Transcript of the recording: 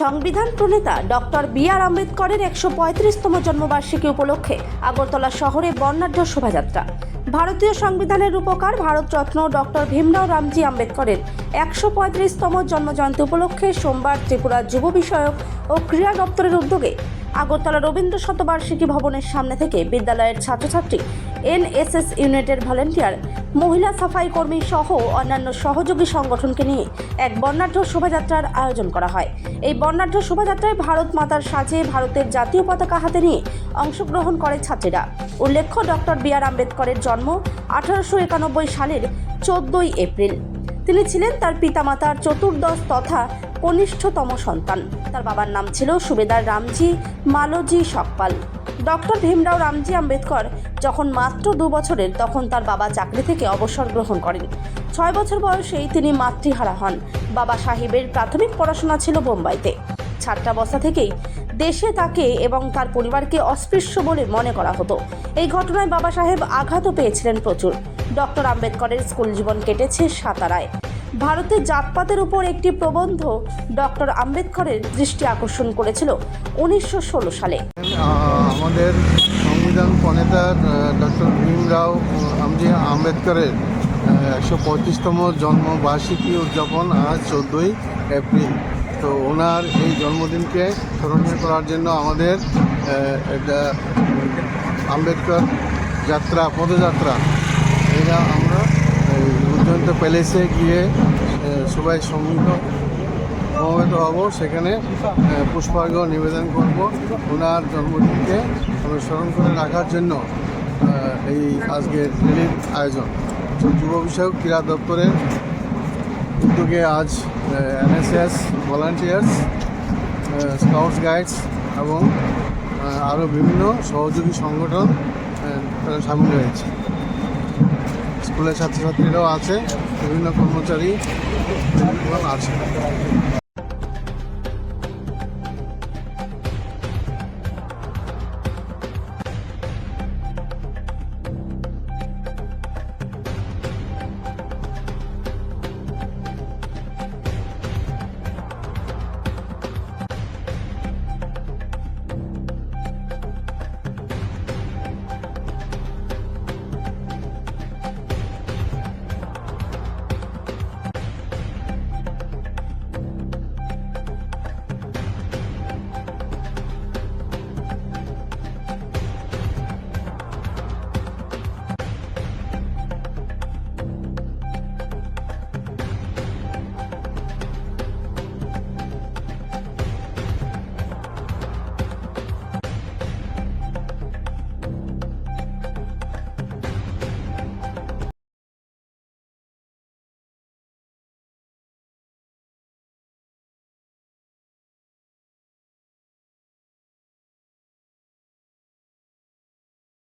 সংবিধান প্রণেতা doctor B আর আম্বেদকরের একশো পঁয়ত্রিশতম জন্মবার্ষিকী উপলক্ষে আগরতলা শহরে বর্ণাঢ্য শোভাযাত্রা। ভারতীয় সংবিধানের রূপকার ভারতরত্ন ডক্টর ভীমরাও রামজি আম্বেদকরের একশো পঁয়ত্রিশতম জন্মজয়ন্তী উপলক্ষে সোমবার ত্রিপুরা যুব বিষয়ক ও ক্রীড়া দপ্তরের উদ্যোগে আগরতলা রবীন্দ্র শতবার্ষিকী ভবনের সামনে থেকে বিদ্যালয়ের ছাত্রছাত্রী এনএসএস ইউনিটের ভলেন্টিয়ার, মহিলা সাফাই কর্মী সহ অন্যান্য সহযোগী সংগঠনকে নিয়ে এক বর্ণাঢ্য শোভাযাত্রার আয়োজন করা হয়। এই বর্ণাঢ্য শোভাযাত্রায় ভারত মাতার সাজে ভারতের জাতীয় পতাকা হাতে নিয়ে অংশগ্রহণ করে ছাত্রীরা। উল্লেখ্য, ডক্টর বি আর আম্বেদকরের জন্ম আঠারোশো একানব্বই সালের চোদ্দই এপ্রিল। তিনি ছিলেন তার পিতামাতার চতুর্দশ তথা কনিষ্ঠতম সন্তান। তার বাবার নাম ছিল সুবেদার রামজি মালোজি সকপাল ডক্টর ভীমরাও রামজি আম্বেদকর যখন মাত্র দু বছরের তখন তার বাবা চাকরি থেকে অবসর গ্রহণ করেন। ছয় বছর বয়সেই তিনি মাতৃহারা হন। বাবা সাহেবের প্রাথমিক পড়াশোনা ছিল বোম্বাইতে। ছাত্রাবস্থা থেকেই দেশে তাকে এবং তার পরিবারকে অস্পৃশ্য বলে মনে করা হতো। এই ঘটনায় বাবা সাহেব আঘাতও পেয়েছিলেন প্রচুর। ডক্টর আম্বেদকরের স্কুল জীবন কেটেছে সাতারায়। ভারতের জাতপাতের উপর একটি প্রবন্ধ ডক্টর আম্বেদকরের দৃষ্টি আকর্ষণ করেছিল উনিশশো ষোলো সালে। আমাদের সংবিধান প্রণেতা ডক্টর ভীমরাও আম্বেদকরের একশো পঁয়ত্রিশতম জন্মবার্ষিকী উদযাপন আজ চোদ্দোই এপ্রিল। তো ওনার এই জন্মদিনকে স্মরণীয় করার জন্য আমাদের একটা আম্বেদকর যাত্রা, পদযাত্রা, এটা আমরা উজ্জয়ন্ত প্যালেসে গিয়ে সবাই সম্মিলিত সমবেত হব। সেখানে পুষ্পার্ঘ নিবেদন করব। ওনার জন্মদিনকে অনুসরণ করে রাখার জন্য এই আজকের রেলির আয়োজন। যুব বিষয়ক ক্রীড়া দপ্তরের উদ্যোগে আজ এনএসএস ভলান্টিয়ার্স স্কাউটস গাইডস এবং আরও বিভিন্ন সহযোগী সংগঠন সামিল হয়েছে। স্কুলের ছাত্রছাত্রীরাও আছে বিভিন্ন কর্মচারী আছে।